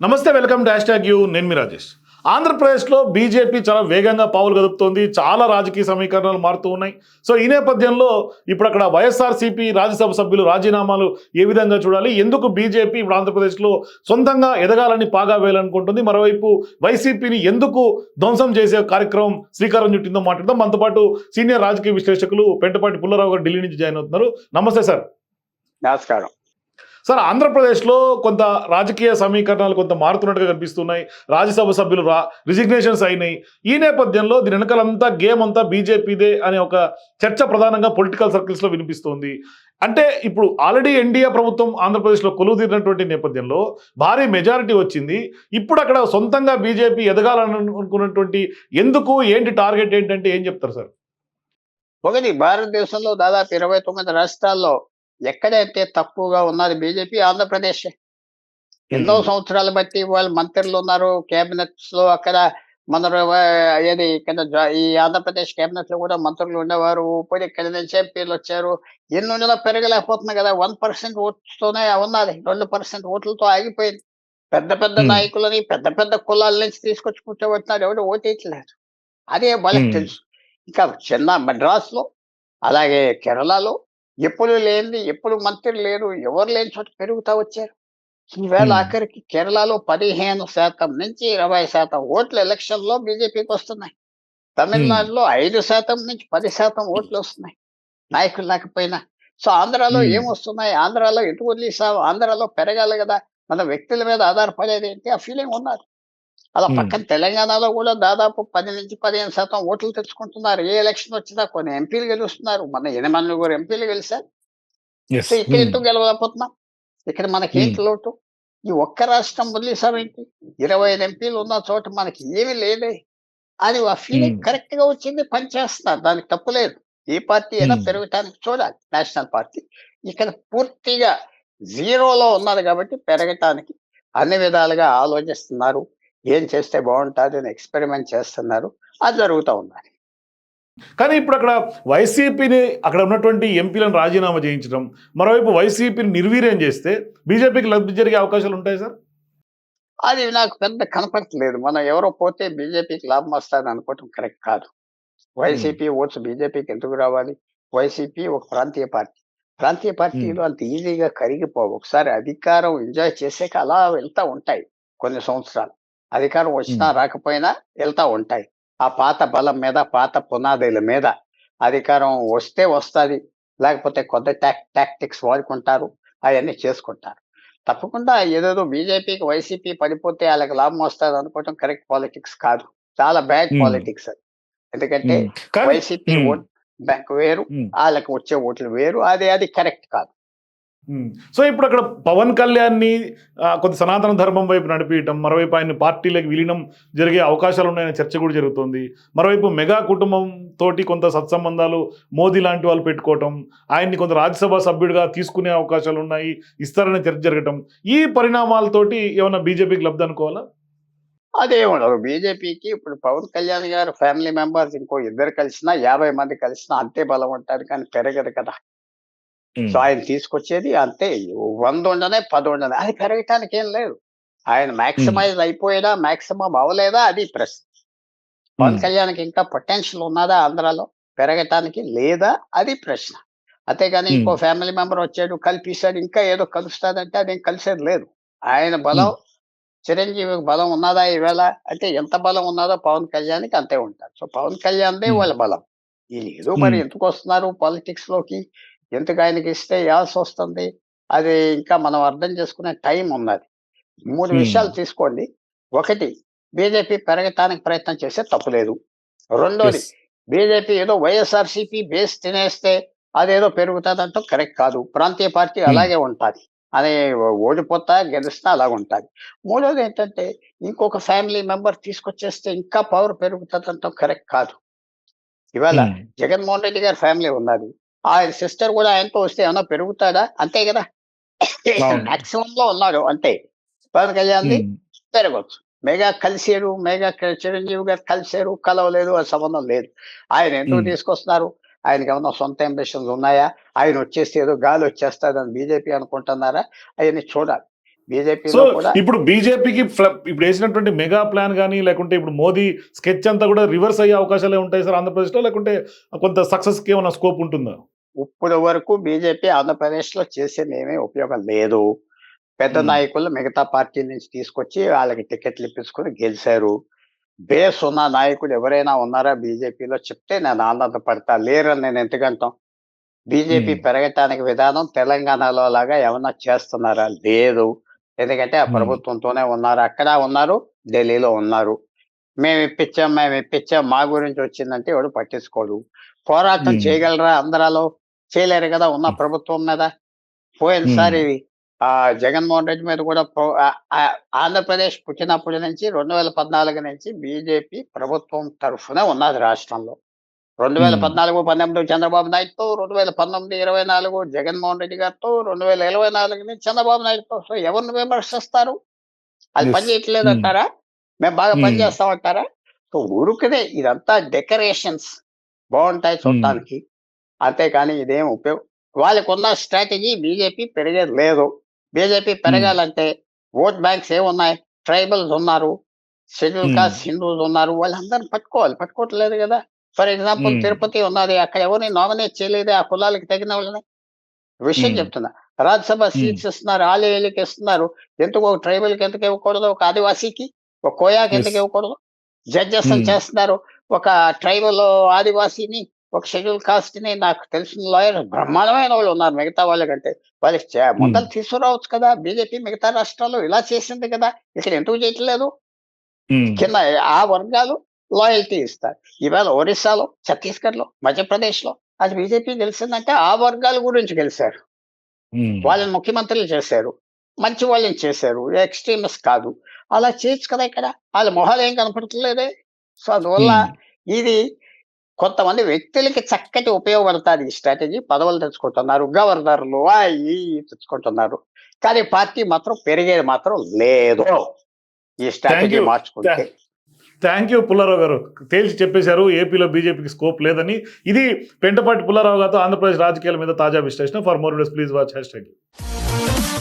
నమస్తే welcome dash tag you. నేను మీ రాజేష్. ఆంధ్రప్రదేశ్లో బీజేపీ చాలా వేగంగా పావులు కదుపుతోంది. చాలా రాజకీయ సమీకరణలు మారుతూ ఉన్నాయి. సో ఈ నేపథ్యంలో ఇప్పుడు అక్కడ వైఎస్ఆర్సీపీ రాజ్యసభ సభ్యులు రాజీనామాలు ఏ విధంగా చూడాలి? ఎందుకు బీజేపీ ఇప్పుడు ఆంధ్రప్రదేశ్లో సొంతంగా ఎదగాలని పాగా వేయాలనుకుంటుంది? మరోవైపు వైసీపీని ఎందుకు ధ్వంసం చేసే కార్యక్రమం శ్రీకారం చుట్టిందో మాట్లాడదాం. మనతో పాటు సీనియర్ రాజకీయ విశ్లేషకులు పెంటపాటి పుల్లారావు గారు ఢిల్లీ నుంచి జాయిన్ అవుతున్నారు. నమస్తే సార్. నమస్కారం. సార్ ఆంధ్రప్రదేశ్లో కొంత రాజకీయ సమీకరణాలు కొంత మారుతున్నట్టుగా కనిపిస్తున్నాయి. రాజ్యసభ సభ్యులు రా రిజిగ్నేషన్స్ అయినాయి. ఈ నేపథ్యంలో దీని వెనకాలంతా గేమ్ అంతా బీజేపీదే అనే ఒక చర్చ ప్రధానంగా పొలిటికల్ సర్కిల్స్లో వినిపిస్తోంది. అంటే ఇప్పుడు ఆల్రెడీ ఎన్డీఏ ప్రభుత్వం ఆంధ్రప్రదేశ్లో కొలువుదీరినటువంటి నేపథ్యంలో భారీ మెజారిటీ వచ్చింది. ఇప్పుడు అక్కడ సొంతంగా బీజేపీ ఎదగాలని అనుకున్నటువంటి ఎందుకు ఏంటి టార్గెట్ ఏంటంటే ఏం చెప్తారు సార్? ఒకటి భారతదేశంలో దాదాపు ఇరవై తొమ్మిది రాష్ట్రాల్లో ఎక్కడైతే తక్కువగా ఉన్నది బీజేపీ? ఆంధ్రప్రదేశ్. ఎన్నో సంవత్సరాలు బట్టి వాళ్ళు మంత్రులు ఉన్నారు కేబినెట్స్లో అక్కడ మన ఏది ఇక్కడ ఈ ఆంధ్రప్రదేశ్ కేబినెట్లో కూడా మంత్రులు ఉండేవారు ఇప్పుడు ఇక్కడ నుంచి ఎంపీలు వచ్చారు. ఎన్ని ఉండినా పెరగలేకపోతున్నాయి కదా వన్ పర్సెంట్ ఓట్స్తోనే ఉన్నది రెండు పర్సెంట్ ఓట్లతో ఆగిపోయింది. పెద్ద పెద్ద. నాయకులని పెద్ద పెద్ద కులాల నుంచి తీసుకొచ్చి కూర్చోబెట్టినారు ఎవరు ఓటేయట్లేదు. అదే వాళ్ళకి. తెలుసు. ఇంకా చిన్న మద్రాస్లో అలాగే కేరళలో ఎప్పుడు లేనిది ఎప్పుడు మంత్రి లేరు ఎవరు లేని చోట పెరుగుతా వచ్చారు. ఈవేళ. ఆఖరికి కేరళలో పదిహేను శాతం నుంచి ఇరవై శాతం ఓట్లు ఎలక్షన్లో బీజేపీకి వస్తున్నాయి. తమిళనాడులో ఐదు శాతం నుంచి పది శాతం ఓట్లు వస్తున్నాయి. నాయకులు లేకపోయినా. సో ఆంధ్రాలో. ఏం వస్తున్నాయి ఆంధ్రాలో ఎటు వదిలేసావు? ఆంధ్రాలో పెరగాలి కదా. మన వ్యక్తుల మీద ఆధారపడేది ఏంటి? ఆ ఫీలింగ్ ఉన్నారు. అలా. పక్కన తెలంగాణలో కూడా దాదాపు పది నుంచి పదిహేను శాతం ఓట్లు తెచ్చుకుంటున్నారు. ఏ ఎలక్షన్ వచ్చినా కొన్ని ఎంపీలు గెలుస్తున్నారు. మన ఎనిమిది నలుగురు ఎంపీలు గెలిచారు. ఇక్కడ ఎందుకు గెలవలేకపోతున్నాం? ఇక్కడ మనకి ఏంటి లోటు? ఈ ఒక్క రాష్ట్రం వదిలేసామేంటి ఇరవై ఐదు ఎంపీలు ఉన్న చోట మనకి ఏమీ లేదే. అని ఆ ఫీలింగ్. కరెక్ట్గా వచ్చింది పనిచేస్తున్నారు. దానికి తప్పు లేదు. ఏ పార్టీ అయినా. పెరగటానికి చూడాలి. నేషనల్ పార్టీ ఇక్కడ పూర్తిగా జీరోలో ఉన్నది కాబట్టి పెరగటానికి అన్ని విధాలుగా ఆలోచిస్తున్నారు. ఏం చేస్తే బాగుంటుంది అని ఎక్స్పెరిమెంట్ చేస్తున్నారు. అది జరుగుతూ ఉన్నది కానీ ఇప్పుడు అక్కడ వైసీపీని అక్కడ ఉన్నటువంటి ఎంపీలను రాజీనామా చేయించడం మరోవైపు వైసీపీని నిర్వీర్యం చేస్తే బీజేపీకి లబ్ధి జరిగే అవకాశాలు ఉంటాయి సార్? అది నాకు పెద్ద కనపడట్లేదు. మనం ఎవరో పోతే బీజేపీకి లాభం వస్తుంది అనుకోవటం కరెక్ట్ కాదు. వైసీపీ ఓట్స్ బీజేపీకి ఎందుకు రావాలి? వైసీపీ ఒక ప్రాంతీయ పార్టీ. ప్రాంతీయ పార్టీలు అంత ఈజీగా కరిగిపోవు. ఒకసారి అధికారం ఎంజాయ్ చేసాక అలా వెళ్తా ఉంటాయి కొన్ని సంవత్సరాలు. అధికారం వచ్చినా రాకపోయినా వెళ్తా ఉంటాయి. ఆ పాత బలం మీద పాత పునాదుల మీద అధికారం వస్తే వస్తుంది. లేకపోతే కొత్త టాక్ టాక్టిక్స్ వాడుకుంటారు. అవన్నీ చేసుకుంటారు. తప్పకుండా ఏదేదో బీజేపీకి వైసీపీ పడిపోతే వాళ్ళకి లాభం వస్తుంది అనుకోవటం కరెక్ట్ పాలిటిక్స్ కాదు. చాలా బ్యాడ్. పాలిటిక్స్ అది. ఎందుకంటే వైసీపీ. ఓట్ బ్యాంక్ వేరు వాళ్ళకి వచ్చే ఓట్లు వేరు. అది అది కరెక్ట్ కాదు. సో ఇప్పుడు అక్కడ పవన్ కళ్యాణ్ని ఆ, కొంత సనాతన ధర్మం వైపు నడిపించడం మరోవైపు ఆయన పార్టీలకు విలీనం జరిగే అవకాశాలు ఉన్నాయనే చర్చ కూడా జరుగుతుంది. మరోవైపు మెగా కుటుంబం తోటి కొంత సత్సంబంధాలు మోదీ లాంటి వాళ్ళు పెట్టుకోవటం ఆయన్ని కొంత రాజ్యసభ సభ్యుడిగా తీసుకునే అవకాశాలు ఉన్నాయి ఇస్తారనే చర్చ జరగటం. ఈ పరిణామాలతోటి ఏమైనా బీజేపీకి లబ్ధి అనుకోవాలా? అదే ఉండదు బీజేపీకి ఇప్పుడు పవన్ కళ్యాణ్ గారు ఫ్యామిలీ మెంబర్స్ ఇంకో ఇద్దరు కలిసినా యాభై మంది కలిసినా అంతే బలం ఉంటారు కానీ పెరగదు కదా. సో ఆయన తీసుకొచ్చేది అంతే. వంద ఉండనే పది ఉండనే అది పెరగటానికి ఏం లేదు. ఆయన మాక్సిమైజ్ అయిపోయేదా మాక్సిమం అవ్వలేదా అది ప్రశ్న. పవన్ కళ్యాణ్కి ఇంకా పొటెన్షియల్ ఉన్నదా ఆంధ్రాలో? పెరగటానికి లేదా అది ప్రశ్న. అంతేగాని ఇంకో ఫ్యామిలీ మెంబర్ వచ్చాడు కల్పిస్తాడు ఇంకా ఏదో కలుస్తాడంటే అదేం కలిసేది లేదు. ఆయన బలం చిరంజీవి బలం ఉన్నదా ఈవేళ? అంటే ఎంత బలం ఉన్నదో పవన్ కళ్యాణ్కి అంతే ఉంటారు. సో పవన్ కళ్యాణ్దే. వాళ్ళ బలం. వీళ్ళు ఏదో మరి. ఎందుకు వస్తున్నారు పాలిటిక్స్లోకి ఎందుకు ఆయనకి ఇస్తే యాల్సి వస్తుంది? అది ఇంకా మనం అర్థం చేసుకునే టైం ఉన్నది. మూడు. విషయాలు తీసుకోండి. ఒకటి బీజేపీ పెరగటానికి ప్రయత్నం చేస్తే తప్పులేదు రెండోది బీజేపీ ఏదో వైఎస్ఆర్సీపీ బేస్ తినేస్తే అదేదో పెరుగుతుందంటే కరెక్ట్ కాదు. ప్రాంతీయ పార్టీ. అలాగే ఉంటుంది. అదే ఓడిపోతా గెలుస్తా అలాగ ఉంటుంది. మూడోది ఏంటంటే ఇంకొక ఫ్యామిలీ మెంబర్ తీసుకొచ్చేస్తే ఇంకా పవర్ పెరుగుతుందంటే కరెక్ట్ కాదు. ఇవాళ జగన్మోహన్ రెడ్డి గారి ఫ్యామిలీ ఉన్నది. ఆయన సిస్టర్ కూడా ఆయనతో వస్తే ఏమన్నా పెరుగుతాడా? అంతే కదా. మాక్సిమం లో ఉన్నారు అంతే. పవన్ కళ్యాణ్ పెరగచ్చు. మెగా కలిసారు మెగా చిరంజీవి గారు కలిసారు కలవలేదు ఆ సంబంధం లేదు. ఆయన ఎందుకు. తీసుకొస్తున్నారు? ఆయనకి ఏమన్నా సొంత అంబిషన్స్ ఉన్నాయా? ఆయన వచ్చేస్తే ఏదో గాలి వచ్చేస్తాదని బీజేపీ అనుకుంటున్నారా? అవన్నీ చూడాలి. సో బీజేపీలో కూడా ఇప్పుడు బీజేపీకి ఇప్పుడు వేసినటువంటి మెగా ప్లాన్ కానీ లేకుంటే ఇప్పుడు మోదీ స్కెచ్ అంతా కూడా రివర్స్ అయ్యే అవకాశాలు ఉంటాయి సార్ ఆంధ్రప్రదేశ్లో లేకుంటే కొంత సక్సెస్కి ఏమైనా స్కోప్ ఉంటుందా? ఇప్పుడు వరకు బీజేపీ ఆంధ్రప్రదేశ్లో చేసేది ఏమీ ఉపయోగం లేదు. పెద్ద. నాయకులు మిగతా పార్టీ నుంచి తీసుకొచ్చి వాళ్ళకి టికెట్లు ఇప్పించుకొని గెలిచారు. బేస్ ఉన్న నాయకులు ఎవరైనా ఉన్నారా బీజేపీలో చెప్తే నేను ఆనందపడతా లేరని నేను ఎందుకంటాం బీజేపీ. పెరగటానికి విధానం తెలంగాణలో లాగా ఏమన్నా చేస్తున్నారా? లేదు. ఎందుకంటే ఆ. ప్రభుత్వంతోనే ఉన్నారు. అక్కడ ఉన్నారు ఢిల్లీలో ఉన్నారు. మేము ఇప్పించాం మేము ఇప్పించాం మా గురించి వచ్చిందంటే ఎవడు పట్టించుకోడు. పోరాటం. చేయగలరా అందరాలో చేయలేరు కదా ఉన్న. ప్రభుత్వం మీద? పోయినసారి ఆ జగన్మోహన్ రెడ్డి మీద కూడా ఆంధ్రప్రదేశ్ పుట్టినప్పటి నుంచి రెండు వేల పద్నాలుగు నుంచి బీజేపీ ప్రభుత్వం తరఫునే ఉన్నది రాష్ట్రంలో. రెండు వేల. పద్నాలుగు పంతొమ్మిది చంద్రబాబు నాయుడుతో రెండు వేల పంతొమ్మిది ఇరవై నాలుగు జగన్మోహన్ రెడ్డి గారితో రెండు వేల ఇరవై నాలుగుని చంద్రబాబు నాయుడుతో. సో ఎవరిని విమర్శిస్తారు? అది. పని చేయట్లేదు. అంటారా మేము. బాగా పని Hmm. చేస్తామంటారా? సో ఊరుకునే ఇదంతా డెకరేషన్స్ బాగుంటాయి చూడటానికి. అంతేకాని ఇదేం ఉపయోగం. వాళ్ళకు ఉన్న స్ట్రాటజీ బీజేపీ పెరిగేది లేదు. బీజేపీ పెరగాలంటే ఓట్ బ్యాంక్స్ ఏమున్నాయి? ట్రైబల్స్ ఉన్నారు షెడ్యూల్. కాస్ట్ హిందూస్ ఉన్నారు వాళ్ళందరిని పట్టుకోవాలి. పట్టుకోవట్లేదు కదా. For example Hmm. తిరుపతి ఉన్నది అక్కడ ఎవరిని నామినేట్ చేయలేదే ఆ కులాలకి తగిన వాళ్ళని విషయం Hmm. చెప్తున్నా రాజ్యసభ సీట్స్ ఇస్తున్నారు ఆలేలికి ఇస్తున్నారు ఎందుకు ఒక ట్రైబల్కి ఎందుకు ఇవ్వకూడదు ఒక ఆదివాసీకి ఒక కోయాకి ఎందుకు. ఇవ్వకూడదు జడ్జెస్ Hmm. చేస్తున్నారు ఒక ట్రైబల్ ఆదివాసీని ఒక షెడ్యూల్ కాస్ట్ని నాకు తెలిసిన లాయర్ బ్రహ్మాండమైన వాళ్ళు ఉన్నారు మిగతా వాళ్ళకంటే వాళ్ళకి ముందలు తీసుకురావచ్చు కదా బీజేపీ మిగతా రాష్ట్రాల్లో ఇలా చేసింది కదా ఇక్కడ ఎందుకు చేయట్లేదు. కింద ఆ వర్గాలు లాయల్టీ ఇస్తారు ఇవాళ ఒరిస్సాలో ఛత్తీస్గఢ్లో మధ్యప్రదేశ్లో అది బీజేపీ గెలిచిందంటే ఆ వర్గాల గురించి గెలిచారు. వాళ్ళని ముఖ్యమంత్రులు చేశారు. మంచి వాళ్ళని చేశారు. ఎక్స్ట్రీమిస్ట్ కాదు. అలా చేయొచ్చు కదా ఇక్కడ. వాళ్ళ మొహాలు ఏం కనపడట్లేదే? సో అందువల్ల. ఇది కొంతమంది వ్యక్తులకి చక్కటి ఉపయోగపడుతుంది ఈ స్ట్రాటజీ. పదవులు తెచ్చుకుంటున్నారు గవర్నర్లు ఈ తెచ్చుకుంటున్నారు. కానీ పార్టీ మాత్రం పెరిగేది మాత్రం లేదు. ఈ స్ట్రాటజీ. మార్చుకుంటే. థ్యాంక్ యూ పుల్లారావు గారు. తేల్చి చెప్పేశారు ఏపీలో బీజేపీకి స్కోప్ లేదని. ఇది పెంటపాటి పుల్లారావు గారితో ఆంధ్రప్రదేశ్ రాజకీయాల మీద తాజా విశ్లేషణ. For more please watch hashtag